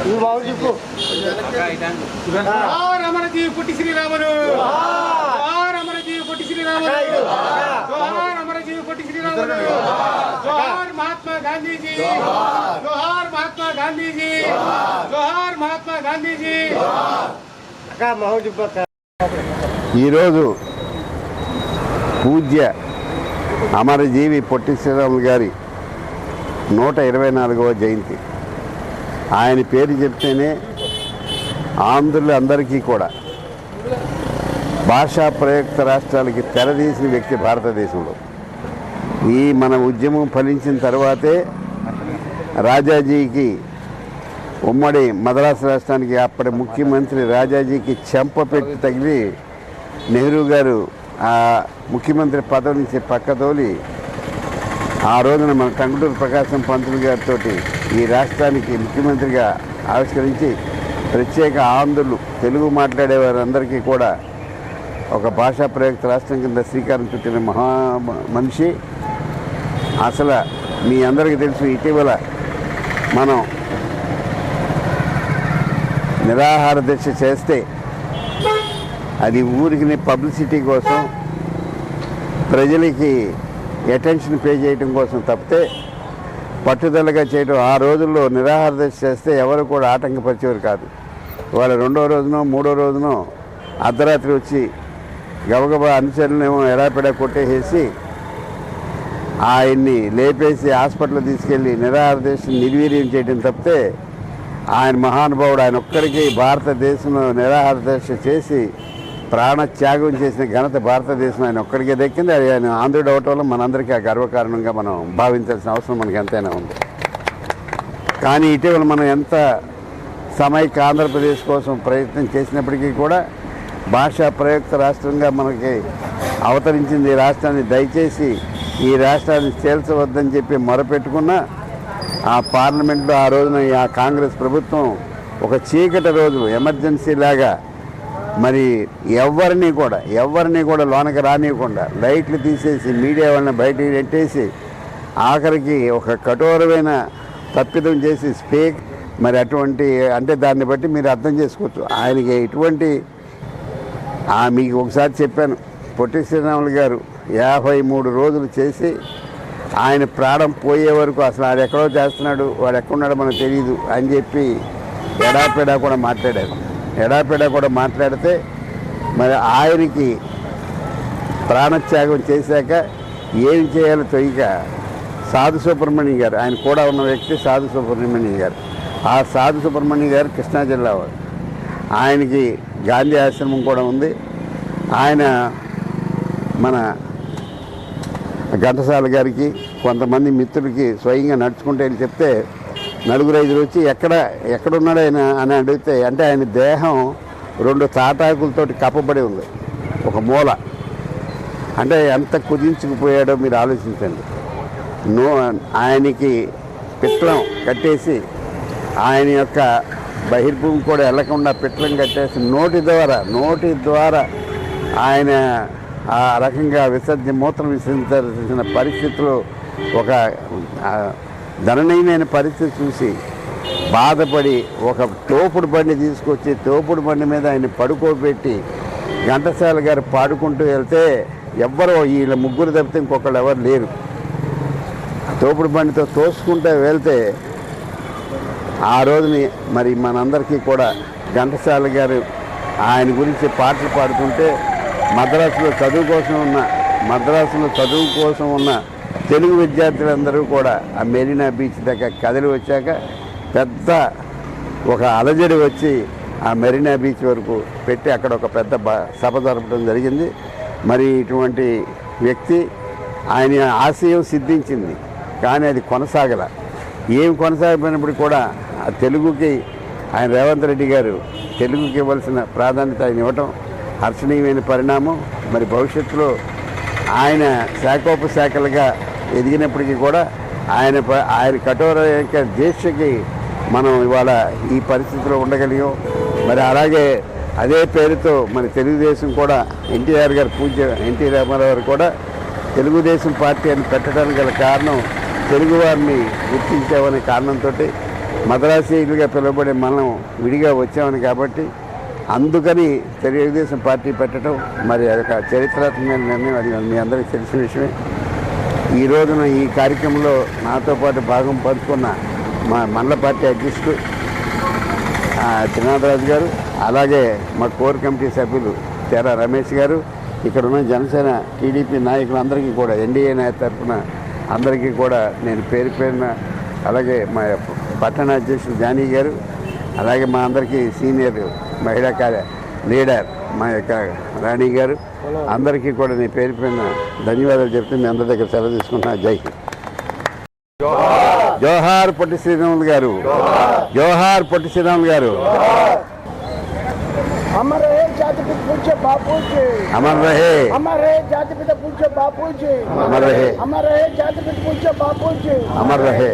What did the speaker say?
నువ్వు బాబు చెప్పు జోహార్ అమరజీవి పుట్టి శ్రీరాములు జోహార్ అమరజీవి పుట్టి శ్రీరాములు జోహార్ అమరజీవి పుట్టి శ్రీరాములు జోహార్ మహాత్మా గాంధీజీ జోహార్ మహాత్మా గాంధీజీ జోహార్ మహాత్మా గాంధీజీ అక్క మామూలు ఈరోజు పూజ్య అమరజీవి పొట్టి శ్రీరాములు గారి నూట ఇరవై నాలుగవ జయంతి. ఆయన పేరు చెప్తేనే ఆంధ్రులు అందరికీ కూడా భాషా ప్రయుక్త రాష్ట్రాలకి తెరదీసిన వ్యక్తి భారతదేశంలో. ఈ మన ఉద్యమం ఫలించిన తర్వాతే రాజాజీకి ఉమ్మడి మద్రాసు రాష్ట్రానికి అప్పటి ముఖ్యమంత్రి రాజాజీకి చెంప పెట్టి తగిలి నెహ్రూ గారు ముఖ్యమంత్రి పదవి నుంచి పక్కతోలి ఆ రోజున మన టంగుటూరు ప్రకాశం పంతులు గారితో ఈ రాష్ట్రానికి ముఖ్యమంత్రిగా ఆవిష్కరించి ప్రత్యేక ఆంధ్రులు తెలుగు మాట్లాడే వారందరికీ కూడా ఒక భాషా ప్రయుక్త రాష్ట్రం కింద శ్రీకారం చుట్టిన మహా మనిషి. అసలు మీ అందరికీ తెలుసు ఇటీవల మనం నిరాహార దీక్ష చేస్తే అది ఊరికి పబ్లిసిటీ కోసం ప్రజలకి అటెన్షన్ పే చేయడం కోసం తప్పితే పట్టుదలగా చేయడం ఆ రోజుల్లో నిరాహార దశ చేస్తే ఎవరు కూడా ఆటంకపరిచేవారు కాదు. వాళ్ళ రెండో రోజునో మూడో రోజునో అర్ధరాత్రి వచ్చి గబగబా అనుచరులనేమో ఎడాపెడా కొట్టేసేసి ఆయన్ని లేపేసి హాస్పిటల్ తీసుకెళ్ళి నిరాహార దీక్ష నిర్వీర్యం చేయడం తప్పితే ఆయన మహానుభావుడు ఆయన ఒక్కరికి భారతదేశంలో నిరాహార దీక్ష చేసి ప్రాణ త్యాగం చేసిన ఘనత భారతదేశం ఆయన ఒక్కడికే దక్కింది. అది ఆయన ఆంధ్రుడు అవటం వల్ల మనందరికీ ఆ గర్వకారణంగా మనం భావించాల్సిన అవసరం మనకి ఎంతైనా ఉంది. కానీ ఇటీవల మనం ఎంత సమైక్య ఆంధ్రప్రదేశ్ కోసం ప్రయత్నం చేసినప్పటికీ కూడా భాషా ప్రయుక్త రాష్ట్రంగా మనకి అవతరించింది ఈ రాష్ట్రాన్ని దయచేసి ఈ రాష్ట్రాన్ని చేల్చవద్దని చెప్పి మొరపెట్టుకున్న ఆ పార్లమెంట్లో ఆ రోజున ఆ కాంగ్రెస్ ప్రభుత్వం ఒక చీకటి రోజు ఎమర్జెన్సీ లాగా మరి ఎవరిని కూడా ఎవరిని కూడా లోనకి రానివ్వకుండా లైట్లు తీసేసి మీడియా వాళ్ళని బయటికి నెట్టేసి ఆఖరికి ఒక కఠోరమైన తప్పిదం చేసి స్పీక్ మరి అటువంటి అంటే దాన్ని బట్టి మీరు అర్థం చేసుకోవచ్చు. ఆయనకి ఎటువంటి ఆ మీకు ఒకసారి చెప్పాను పొట్టి శ్రీరాములు గారు యాభై మూడు రోజులు చేసి ఆయన ప్రాణం పోయే వరకు అసలు ఆడు ఎక్కడో చేస్తున్నాడు వాడు ఎక్కడున్నాడో మనకు తెలియదు అని చెప్పి ఎడాపెడా కూడా మాట్లాడారు. ఎడాపెడా కూడా మాట్లాడితే మరి ఆయనకి ప్రాణత్యాగం చేశాక ఏం చేయాలో తొయ్యక సాధు సుబ్రహ్మణ్యం గారు ఆయన కూడా ఉన్న వ్యక్తి సాధు సుబ్రహ్మణ్యం గారు. ఆ సాధు సుబ్రహ్మణ్యం గారు కృష్ణా జిల్లా వాడు ఆయనకి గాంధీ ఆశ్రమం కూడా ఉంది. ఆయన మన ఘంటసాల గారికి కొంతమంది మిత్రులకి స్వయంగా నడుచుకుంటే చెప్తే నలుగురు ఐదుగురు వచ్చి ఎక్కడ ఎక్కడున్నాడు ఆయన అని అడిగితే అంటే ఆయన దేహం రెండు తాటాకులతోటి కప్పబడి ఉంది. ఒక మూల. అంటే ఎంత కుదించుకుపోయాడో మీరు ఆలోచించండి. నో ఆయనకి పిట్లం కట్టేసి ఆయన యొక్క బహిర్భూమి కూడా వెళ్ళకుండా పిట్లం కట్టేసి నోటి ద్వారా నోటి ద్వారా ఆయన ఆ రకంగా విసర్జన మూత్రం విసర్జించాల్సిన పరిస్థితులు ఒక ఆ, పరిస్థితి చూసి బాధపడి ఒక తోపుడు బండి తీసుకొచ్చి తోపుడు బండి మీద ఆయన పడుకోబెట్టి ఘంటసాల గారు పాడుకుంటూ వెళ్తే ఎవ్వరో వీళ్ళ ముగ్గురు తప్పితే ఇంకొకళ్ళు ఎవరు లేరు. తోపుడు బండితో తోసుకుంటూ వెళ్తే ఆ రోజుని మరి మనందరికీ కూడా ఘంటసాల గారు ఆయన గురించి పాటలు పాడుతుంటే మద్రాసులో చదువు కోసం ఉన్న మద్రాసులో చదువు కోసం ఉన్న తెలుగు విద్యార్థులందరూ కూడా ఆ మెరీనా బీచ్ దగ్గర కదిలి వచ్చాక పెద్ద ఒక అలజడి వచ్చి ఆ మెరీనా బీచ్ వరకు పెట్టి అక్కడ ఒక పెద్ద బ- సభ జరపడం జరిగింది. మరి ఇటువంటి వ్యక్తి ఆయన ఆశయం సిద్ధించింది కానీ అది కొనసాగల. ఏం కొనసాగిపోయినప్పుడు కూడా ఆ తెలుగుకి ఆయన రేవంత్ రెడ్డి గారు తెలుగుకి ఇవ్వాల్సిన ప్రాధాన్యత ఆయన ఇవ్వటం హర్షణీయమైన పరిణామం. మరి భవిష్యత్తులో ఆయన శాఖోపశాఖలుగా ఎదిగినప్పటికీ కూడా ఆయన ప- ఆయన కఠోర యొక్క దీక్షకి మనం ఇవాళ ఈ పరిస్థితిలో ఉండగలిగాం. మరి అలాగే అదే పేరుతో మన తెలుగుదేశం కూడా ఎన్టీఆర్ గారు పూజ ఎన్టీ రామారావు గారు కూడా తెలుగుదేశం పార్టీ అని పెట్టడానికి గల కారణం తెలుగువారిని గుర్తించామనే కారణంతో మద్రాసీలుగా పిలువబడే మనం విడిగా వచ్చామని కాబట్టి అందుకని తెలుగుదేశం పార్టీ పెట్టడం మరి అదొక చరిత్రాత్మకమైన నిర్ణయం అది మీ అందరికీ తెలిసిన విషయమే. ఈ రోజున ఈ కార్యక్రమంలో నాతో పాటు భాగం పంచుకున్న మా మండల పార్టీ అధ్యక్షుడు త్రినాథరాజు గారు అలాగే మా కోర్ కమిటీ సభ్యులు తెర రమేష్ గారు ఇక్కడ ఉన్న జనసేన టీడీపీ నాయకులందరికీ కూడా ఎన్డీఏ నాయ తరఫున అందరికీ కూడా నేను పేరు పేరున అలాగే మా పట్టణ అధ్యక్షుడు జానీ గారు అలాగే మా అందరికీ సీనియర్ మహిళా కార్య లీడర్ మా యొక్క రాణి గారు. అందరికీ కూడా నీ పేరు పైన ధన్యవాదాలు చెప్తే మీ అందరి దగ్గర సెలవు తీసుకుంటున్నా. జై జోహార్ పొట్టి శ్రీరాములు గారు. జోహార్ పొట్టి శ్రీరాములు గారు. అమర్ రహే జాతిపిత పూజ బాపూజీ. అమర్ రహే అమర్ రహే జాతిపిత పూజ బాపూజీ. అమర్ రహే అమర్ రహే జాతిపిత పూజ బాపూజీ. అమర్ రహే